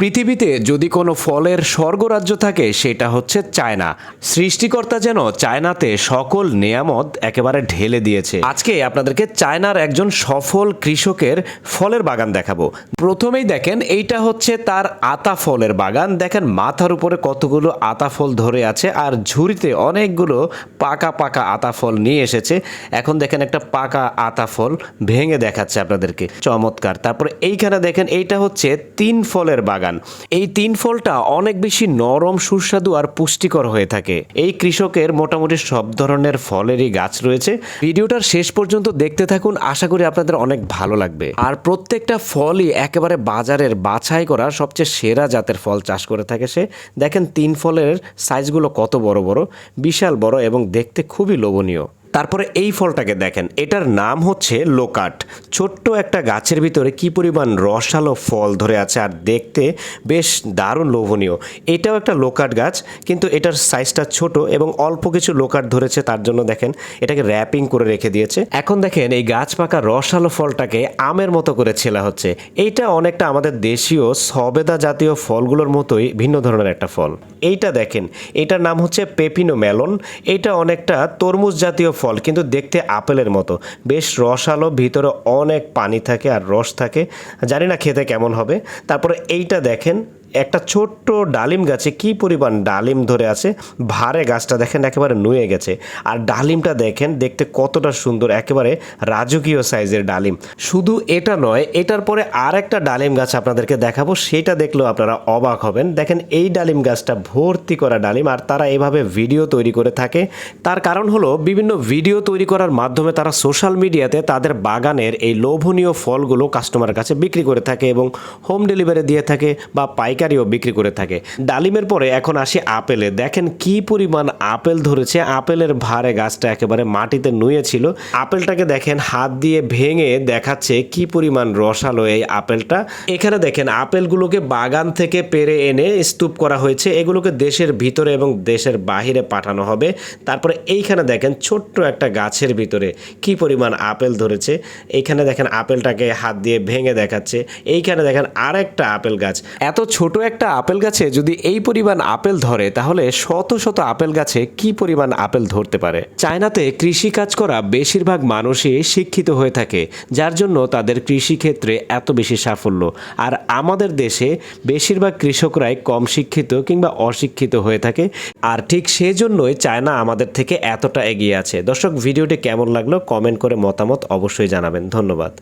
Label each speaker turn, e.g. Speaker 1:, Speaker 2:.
Speaker 1: পৃথিবীতে যদি কোনো ফলের স্বর্গরাজ্য থাকে, সেটা হচ্ছে চায়না। সৃষ্টিকর্তা যেন চায়নাতে সকল নেয়ামত একেবারে ঢেলে দিয়েছে। আজকে আপনাদেরকে চায়নার একজন সফল কৃষকের ফলের বাগান দেখাবো। প্রথমেই দেখেন, এইটা হচ্ছে তার আতা ফলের বাগান। দেখেন, মাথার উপরে কতগুলো আতা ফল ধরে আছে, আর ঝুড়িতে অনেকগুলো পাকা পাকা আতা ফল নিয়ে এসেছে। এখন দেখেন, একটা পাকা আতা ফল ভেঙে দেখাচ্ছে আপনাদেরকে। চমৎকার। তারপরে এইখানে দেখেন, এইটা হচ্ছে তিন ফলের বাগান। এই তিন ফলটা অনেক বেশি নরম, সুস্বাদু আর পুষ্টিকর হয়ে থাকে। এই কৃষকের মোটামুটি সব ধরনের ফলেরই গাছ রয়েছে। ভিডিওটার শেষ পর্যন্ত দেখতে থাকুন, আশা করি আপনাদের অনেক ভালো লাগবে। আর প্রত্যেকটা ফলই একেবারে বাজারের বাছাই করা সবচেয়ে সেরা জাতের ফল চাষ করে থাকে সে। দেখেন, তিন ফলের সাইজগুলো কত বড় বড়, বিশাল বড় এবং দেখতে খুবই লোভনীয়। তারপরে এই ফলটাকে দেখেন, এটার নাম হচ্ছে লোকাট। ছোট্ট একটা গাছের ভিতরে কি পরিমাণ রসালো ফল ধরে আছে আর দেখতে বেশ দারুণ লোভনীয়। এটাও একটা লোকাট গাছ, কিন্তু এটার সাইজটা ছোট এবং অল্প কিছু লোকাট ধরেছে, তার জন্য দেখেন, এটাকে র্যাপিং করে রেখে দিয়েছে। এখন দেখেন, এই গাছ পাকা রসালো ফলটাকে আমের মতো করে ছেলা হচ্ছে। এইটা অনেকটা আমাদের দেশীয় সবেদা জাতীয় ফলগুলোর মতোই ভিন্ন ধরনের একটা ফল। এইটা দেখেন, এটার নাম হচ্ছে পেপিনো মেলন এটা অনেকটা তরমুজ জাতীয় ফল, কিন্তু দেখতে আপেলের মতো। বেশ রসালো, ভিতরে অনেক পানি থাকে আর রস থাকে। জানি না খেতে কেমন হবে। তারপরে এইটা দেখেন একটা ছোট্ট ডালিম গাছে কি পরিমাণ ডালিম ধরে আছে? ভারে গাছটা দেখেন একেবারে নুয়ে গেছে। আর ডালিমটা দেখেন, দেখতে কতটা সুন্দর, একেবারে রাজকীয় সাইজের ডালিম। শুধু এটা নয়, এটার পরে আর একটা ডালিম গাছ আপনাদেরকে দেখাবো, সেটা দেখলেও আপনারা অবাক হবেন। দেখেন, এই ডালিম গাছটা ভর্তি করা ডালিম, আর তারা এভাবে ভিডিও তৈরি করে থাকে। তার কারণ হলো, বিভিন্ন ভিডিও তৈরি করার মাধ্যমে তারা সোশ্যাল মিডিয়াতে তাদের বাগানের এই লোভনীয় ফলগুলো কাস্টমারের কাছে বিক্রি করে থাকে এবং হোম ডেলিভারি দিয়ে থাকে বা পাইকারিও বিক্রি করে থাকে। ডালিমের পরে এখন আসি আপেলে। দেখেন কি পরিমাণ আপেল ধরেছে। আপেলের ভারে গাছটা একেবারে মাটিতে নুয়ে ছিল। আপেলটাকে দেখেন হাত দিয়ে ভেঙে দেখাচ্ছে কি পরিমাণ রসালো এই আপেলটা। এখানে দেখেন আপেলগুলোকে বাগান থেকে পেরে এনে স্তূপ করা হয়েছে। এগুলোকে দেশের ভিতরে এবং দেশের বাহিরে পাঠানো হবে। তারপরে এইখানে দেখেন ছোট্ট একটা গাছের ভিতরে কি পরিমাণ আপেল ধরেছে। এইখানে দেখেন আপেলটাকে হাত দিয়ে ভেঙে দেখাচ্ছে। এইখানে দেখেন আরেকটা আপেল গাছ। এত ছোট একটা আপেল গাছে যদি এই পরিমাণ আপেল ধরে, তাহলে শত শত আপেল গাছে কি পরিমাণ আপেল ধরতে পারে? চায়নাতে কৃষি কাজ করা বেশিরভাগ মানুষই শিক্ষিত হয়ে থাকে, যার জন্য তাদের কৃষিক্ষেত্রে এত বেশি সাফল্য। আর আমাদের দেশে বেশিরভাগ কৃষকরাই কম শিক্ষিত কিংবা অশিক্ষিত হয়ে থাকে, আর ঠিক সেজন্যই চায়না আমাদের থেকে এতটা এগিয়ে আছে। দর্শক, ভিডিওটি কেমন লাগল কমেন্ট করে মতামত অবশ্যই জানাবেন। ধন্যবাদ।